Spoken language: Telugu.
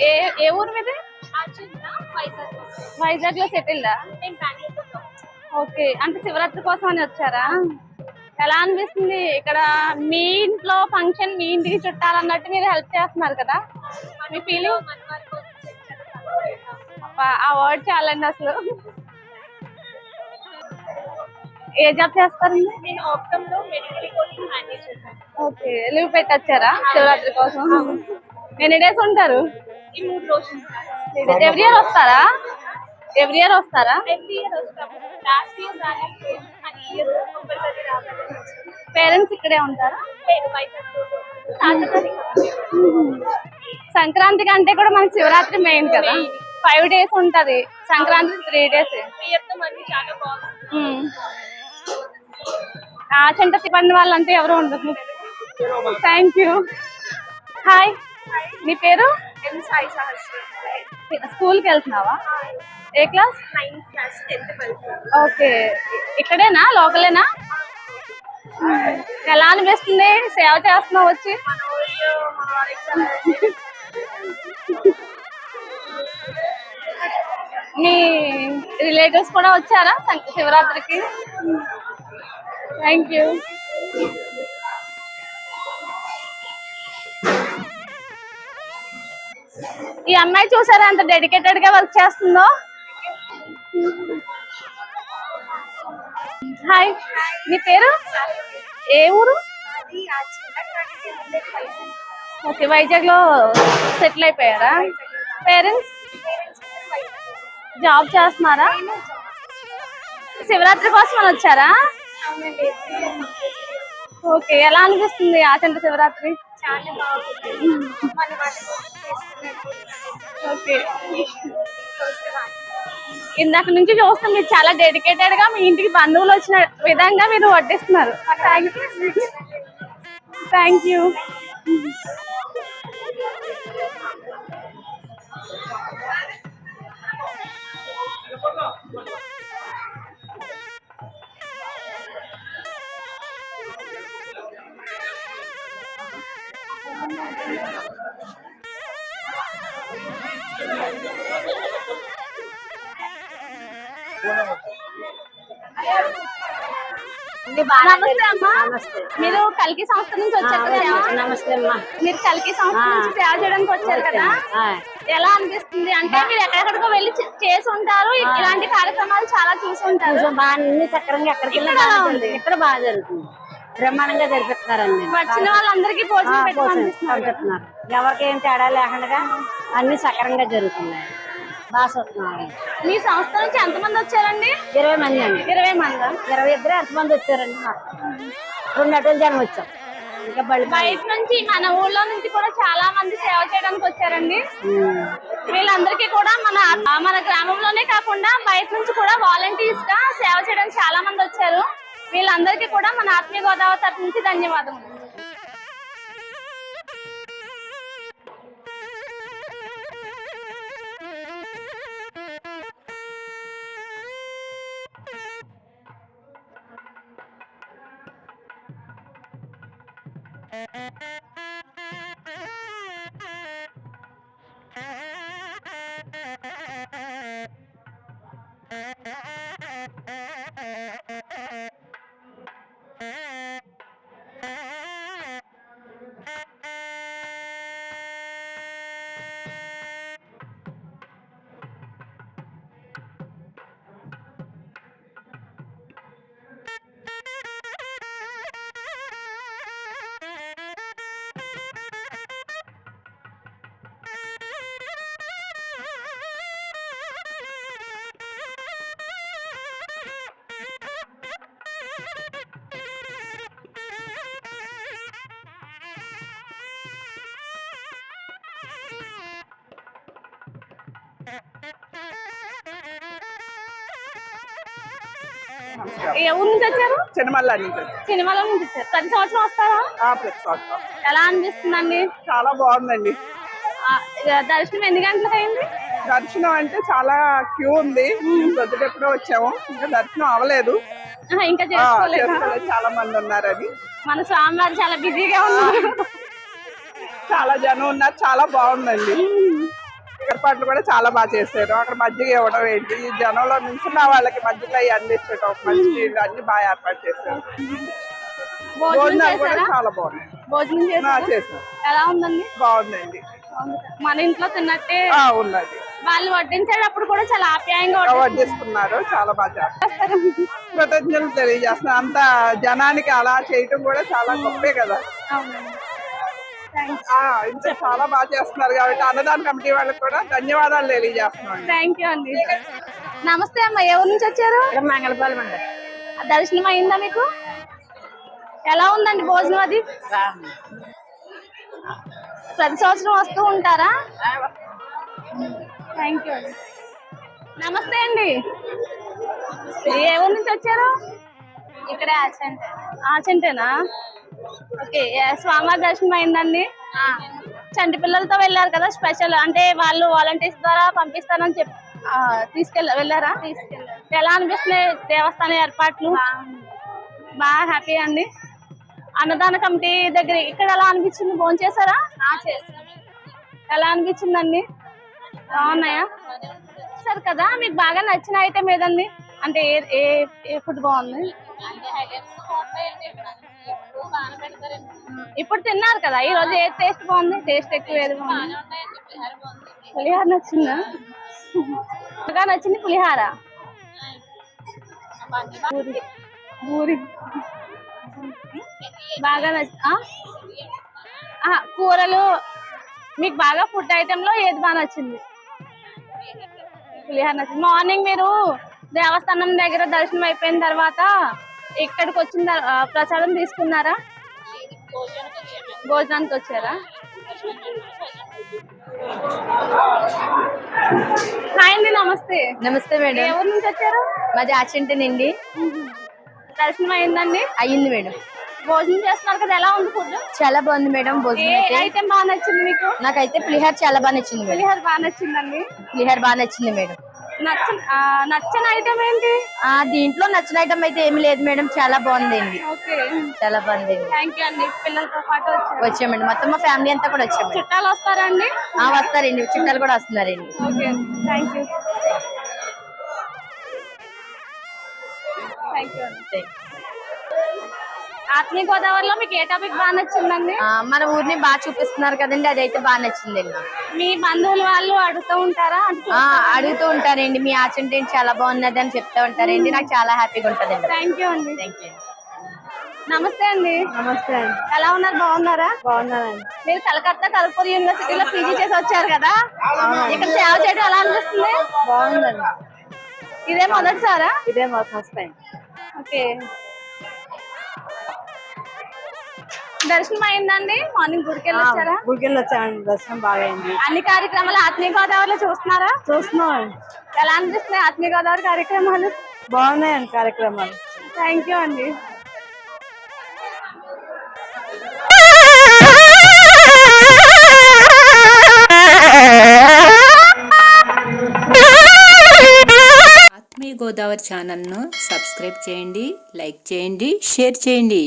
ఏ ఏ ఊరు మీది? వైజాగ్లో. Settle okay. అంటే శివరాత్రి కోసం అని వచ్చారా? ఎలా అనిపిస్తుంది? ఇక్కడ మీ ఇంట్లో ఫంక్షన్ మీ ఇంటికి చుట్టాలన్నట్టు మీరు హెల్ప్ చేస్తున్నారు కదా? మీ ఫీలింగ్? ఆ వర్డ్ చాలండి అసలు. ఏ జాబ్ చేస్తారండి నేను ఆప్టమ్లో medical coding manager okay. Leave పెట్టొచ్చారా Shivaratri కోసం? ఎన్ని డేస్ ఉంటారు? ఎవ్రీ ఇయర్ వస్తారా? ఎవ్రీ ఇయర్ వస్తారా? పేరెంట్స్ ఇక్కడే ఉంటారా? సంక్రాంతి కంటే కూడా మనకి శివరాత్రి మెయిన్ కదా. ఫైవ్ డేస్ ఉంటది. సంక్రాంతి త్రీ డేస్ ఆ చెంట తిప్పండి వాళ్ళంతా ఎవరు ఉండదు థ్యాంక్ యూ హాయ్ నీ పేరు? స్కూల్కి వెళ్తున్నావా? ఏ క్లాస్? Class okay. ఇక్కడేనా? లోకలేనా? ఎలా అనిపిస్తుంది? సేవ చేస్తున్నావు వచ్చి? మీ రిలేటివ్స్ కూడా వచ్చారా శివరాత్రికి? Thank you. ఈ అమ్మాయి చూసారా అంత డెడికేటెడ్గా వర్క్ చేస్తుందో? హాయ్ మీ పేరు? ఏ ఊరు? ఓకే వైజాగ్లో సెటిల్ అయిపోయారా? పేరెంట్స్ జాబ్ చేస్తున్నారా? శివరాత్రి కోసం అని వచ్చారా? ఓకే ఎలా అనిపిస్తుంది ఆచంట శివరాత్రి? చాలా బాగుంది మన ఓకే. ఇందాక నుంచి చూస్తాం మీరు చాలా డెడికేటెడ్గా మీ ఇంటికి బంధువులు వచ్చిన విధంగా మీరు వడ్డిస్తున్నారు. థ్యాంక్ యూ నమస్తే అమ్మా. మీరు కల్కి సంస్థ నుంచి వచ్చారు కదా? నమస్తే అమ్మా. మీరు కల్కి సంస్థ నుంచి సేవ చేయడానికి వచ్చారు కదా? ఎలా అనిపిస్తుంది? అంటే మీరు ఎక్కడెక్కడికో వెళ్ళి చేసి ఉంటారు ఇలాంటి కార్యక్రమాలు చాలా చూసి. ఉంటారు బాగా సక్రంగా ఎక్కడికి ఇక్కడ బాగా? జరుగుతుంది. బ్రహ్మాండంగా జరిపిస్తున్నారండి వచ్చిన వాళ్ళందరికీ భోజనం పంపిస్తున్నారు ఎవరికి ఏం తేడా లేకుండా అన్ని సక్రంగా జరుగుతున్నాయి. బాగా మీ సంస్థ నుంచి ఎంతమంది వచ్చారండి? ఇరవై మంది అండి. ఇరవై మంది? ఇరవై ఇద్దరు ఎంతమంది వచ్చారండి మాకు? రెండు అటువంటి జనం వచ్చాం. బయట నుంచి మన ఊళ్ళో నుంచి కూడా చాలా మంది సేవ చేయడానికి వచ్చారండి. వీళ్ళందరికీ కూడా మన మన గ్రామంలోనే కాకుండా బయట నుంచి కూడా వాలంటీర్స్గా సేవ చేయడానికి చాలా మంది వచ్చారు. వీళ్ళందరికీ కూడా మన ఆత్మీయ గోదావరి తరఫు నుంచి ధన్యవాదములు. ఏ ఊరు నుంచి వచ్చారు? చిన్నమల్ల నుంచి సినిమాలో నుంచి వచ్చారు. ప్రతి సంవత్సరం వస్తారా? ఆ, ప్రతి సంవత్సరం. ఎలా అనిపిస్తుందండి? చాలా బాగుందండి. దర్శనం ఎన్ని గంటలకు అయింది? దర్శనం అంటే చాలా క్యూ ఉంది. పొద్దుటెప్పుడో వచ్చాము. ఇంకా దర్శనం అవ్వలేదు. ఇంకా చేసుకోలేదు? చాలా మంది ఉన్నారని మన స్వామివారు చాలా బిజీగా ఉన్నారు. చాలా జనం ఉన్నారు. చాలా బాగుందండి. ఏర్పాట్లు కూడా చాలా బాగా చేశారు. అక్కడ మజ్జిగ ఇవ్వడం ఏంటి? ఈ జనంలో నిల్చున్న వాళ్ళకి మజ్జిగ అవి అందించడం మంచి అన్ని బాగా ఏర్పాటు చేశారు. భోజనం భోజనాలు కూడా చేశారా? చాలా బాగున్నాయి. భోజనం ఆ, చేశారా? చేశారు ఎలా ఉందండి? బాగుందండి. మన ఇంట్లో తిన్నట్టే ఉన్నది. వాళ్ళు వడ్డించేటప్పుడు కూడా చాలా ఆప్యాయంగా. వడ్డిస్తున్నారు. చాలా బాగా కృతజ్ఞతలు తెలియజేస్తున్నారు అంత జనానికి అలా చేయటం కూడా చాలా గొప్పే కదా. ఇంత చాలా బాగా చేస్తున్నారు కాబట్టి అన్నదాన కమిటీ వాళ్ళకి కూడా ధన్యవాదాలు తెలియజేస్తున్నాను. థ్యాంక్ యూ అండి. నమస్తే అమ్మ ఎవరి నుంచి వచ్చారు? మంగళపాలెం అండి. దర్శనం అయిందా మీకు? ఎలా ఉందండి భోజనం అది? ప్రతి సంవత్సరం వస్తూ ఉంటారా? థ్యాంక్ యూ అండి. నమస్తే అండి. ఏ ఊరు నుంచి వచ్చారు? ఇక్కడే ఆచంటేనా ఓకే ఏ, స్వామివారి దర్శనం అయిందండి. చంటి పిల్లలతో వెళ్ళారు కదా స్పెషల్. అంటే వాళ్ళు వాలంటీర్స్ ద్వారా పంపిస్తానని చెప్పి తీసుకెళ్ళ వెళ్ళారా? తీసుకెళ్ళారు. ఎలా అనిపిస్తున్నాయి దేవస్థానం ఏర్పాట్లు? బాగా హ్యాపీ అండి. అన్నదాన కమిటీ దగ్గర ఇక్కడ ఎలా అనిపించింది? భోజనం చేశారా? ఎలా అనిపించిందండి? బాగున్నాయా? సరే కదా మీకు బాగా నచ్చిన ఐటమ్ ఏదండి? అంటే ఏ ఏ ఏ ఫుడ్ బాగుంది? ఇప్పుడు తిన్నారు కదా ఈ రోజు ఏ టేస్ట్ బాగుంది? టేస్ట్ ఎక్కువ ఏది బాగుంది? పులిహార నచ్చిందా? బాగా నచ్చింది పులిహార? పూరి. బాగా నచ్చ కూరలు. మీకు బాగా ఫుడ్ ఐటెంలో ఏది బాగా నచ్చింది? పులిహార నచ్చింది. మార్నింగ్ మీరు దేవస్థానం దగ్గర దర్శనం అయిపోయిన తర్వాత ఇక్కడికి వచ్చిన ప్రసాదం తీసుకున్నారా? భోజనానికి వచ్చారా హాయ్ అండి నమస్తే. నమస్తే మేడం. ఊరు నుంచి వచ్చారు? మాది ఆచంటేనండి. దర్శనం అయిందండి? అయ్యింది మేడం. భోజనం చేస్తున్నారు కదా ఎలా ఉంది ఫుడ్? చాలా బాగుంది మేడం భోజనం అయితే. బాగా నచ్చింది మీకు? నాకైతే పులిహార చాలా బాగా నచ్చింది పులిహోర బాగా నచ్చిందండి. పులిహార బాగా నచ్చింది మేడం. నచ్చిన ఆ, నచ్చిన ఐటెం ఏంటి? ఆ దీంట్లో నచ్చిన ఐటమ్ అయితే ఏమీ లేదు మేడం. చాలా బాగుందండి. చాలా బాగుంది థ్యాంక్ యూ అండి. పిల్లలతో పాటు వచ్చామండి. మొత్తం మా ఫ్యామిలీ అంతా కూడా వచ్చామండి. చుట్టాలు వస్తారండి? ఆ వస్తారండి. చుట్టాలు కూడా వస్తున్నారండి. థ్యాంక్ యూ థ్యాంక్ యూ ఆత్మీయ గోదావరిలో మీకు ఏ టాపిక్ బాగా నచ్చిందండి? మన ఊరిని బాగా చూపిస్తున్నారు కదండి అదైతే బాగా నచ్చిందండి నాకు. మీ బంధువులు వాళ్ళు అడుగుతూ ఉంటారా? అడుగుతూ ఉంటారండి మీ ఆచంటే చాలా బాగున్నది అని చెప్తా ఉంటారండి నాకు చాలా హ్యాపీగా ఉంటదండి. థ్యాంక్ యూ అండి. థ్యాంక్ యూ నమస్తే అండి. నమస్తే అండి. ఎలా ఉన్నారు? బాగున్నారా? బాగున్నానండి. మీరు కలకత్తా కల్పూర్ యూనివర్సిటీలో పీజీ చేసి వచ్చారు కదా? ఇక్కడ సేవ చేయడం ఎలా అనిపిస్తుంది? బాగుందండి. ఇదే మొదటిసారా? ఇదే మా ఫస్ట్ టైం. ఓకే. దర్శనం అయిందండి? మార్నింగ్ గుడికి వెళ్ళి వచ్చారా? గుడికెళ్ళి వచ్చామండి. దర్శనం బాగా అయింది అన్ని కార్యక్రమాలు ఆత్మీయ గోదావరిలో చూస్తున్నారా? చూస్తున్నాం ఎలా అనిపిస్తున్నాయి ఆత్మీయ గోదావరి కార్యక్రమాలు? బాగున్నాయండి కార్యక్రమాలు. థ్యాంక్ యూ అండి. ఆత్మీయ గోదావరి ఛానల్ను సబ్స్క్రైబ్ చేయండి లైక్ చేయండి షేర్ చేయండి.